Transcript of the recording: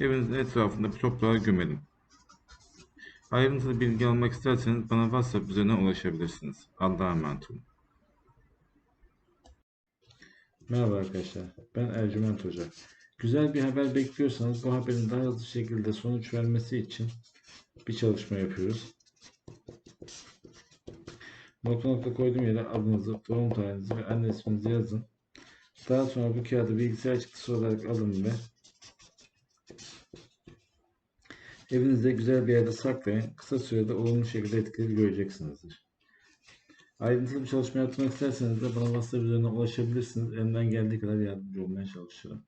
Evinizin etrafında toprağa gömelim. Ayrıntılı bilgi almak isterseniz bana WhatsApp üzerinden ulaşabilirsiniz. Allah'a emanet olun. Merhaba arkadaşlar, ben Ercüment Hoca. Güzel bir haber bekliyorsanız bu haberin daha hızlı şekilde sonuç vermesi için bir çalışma yapıyoruz. Nokta nokta koyduğum yere adınızı, doğum tarihinizi ve anne isminizi yazın. Daha sonra bu kağıdı bilgisayar çıktısı olarak alın ve Evinizde güzel bir yerde saklayın. Kısa sürede olumlu şekilde etkileri göreceksinizdir. Ayrıntılı bir çalışma yapmak isterseniz de bana WhatsApp üzerinden ulaşabilirsiniz. Elimden geldiği kadar yardımcı olmaya çalışırım.